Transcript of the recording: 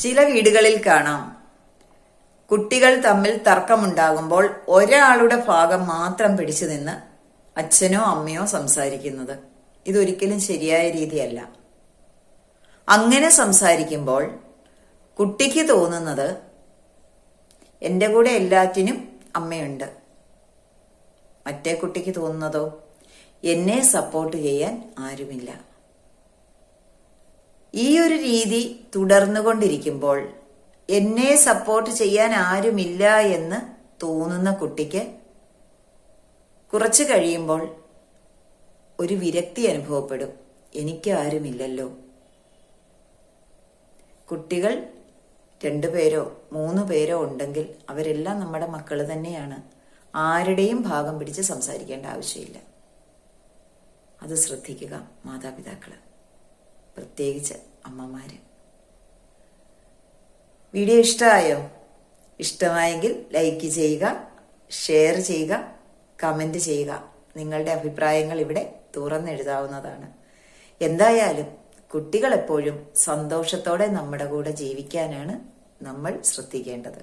ചില വീടുകളിൽ കാണാം. കുട്ടികൾ തമ്മിൽ തർക്കമുണ്ടാകുമ്പോൾ ഒരാളുടെ ഭാഗം മാത്രം പിടിച്ചു നിന്ന് അച്ഛനോ അമ്മയോ സംസാരിക്കുന്നത്. ഇതൊരിക്കലും ശരിയായ രീതിയല്ല. അങ്ങനെ സംസാരിക്കുമ്പോൾ കുട്ടിക്ക് തോന്നുന്നത് എന്റെ കൂടെ എല്ലാറ്റിനും അമ്മയുണ്ട്. മറ്റേ കുട്ടിക്ക് തോന്നുന്നതോ? എന്നെ സപ്പോർട്ട് ചെയ്യാൻ ആരുമില്ല. ഈ ഒരു രീതി തുടർന്നുകൊണ്ടിരിക്കുമ്പോൾ എന്നെ സപ്പോർട്ട് ചെയ്യാൻ ആരുമില്ല എന്ന് തോന്നുന്ന കുട്ടിക്ക് കുറച്ച് കഴിയുമ്പോൾ ഒരു വിരക്തി അനുഭവപ്പെടും. എനിക്ക് ആരുമില്ലല്ലോ. കുട്ടികൾ രണ്ടു പേരോ മൂന്ന് പേരോ ഉണ്ടെങ്കിൽ അവരെല്ലാം നമ്മുടെ മക്കൾ തന്നെയാണ്. ആരുടെയും ഭാഗം പിടിച്ച് സംസാരിക്കേണ്ട ആവശ്യമില്ല. അത് ശ്രദ്ധിക്കുക മാതാപിതാക്കൾ. പ്രത്യേകിച്ച് അമ്മമാര്. വീഡിയോ ഇഷ്ടമായോ? ഇഷ്ടമായെങ്കിൽ ലൈക്ക് ചെയ്യുക ഷെയർ ചെയ്യുക കമന്റ് ചെയ്യുക. നിങ്ങളുടെ അഭിപ്രായങ്ങൾ ഇവിടെ തുറന്നെഴുതാവുന്നതാണ് എന്തായാലും കുട്ടികളെപ്പോഴും സന്തോഷത്തോടെ നമ്മുടെ കൂടെ ജീവിക്കാനാണ് നമ്മൾ ശ്രദ്ധിക്കേണ്ടത്.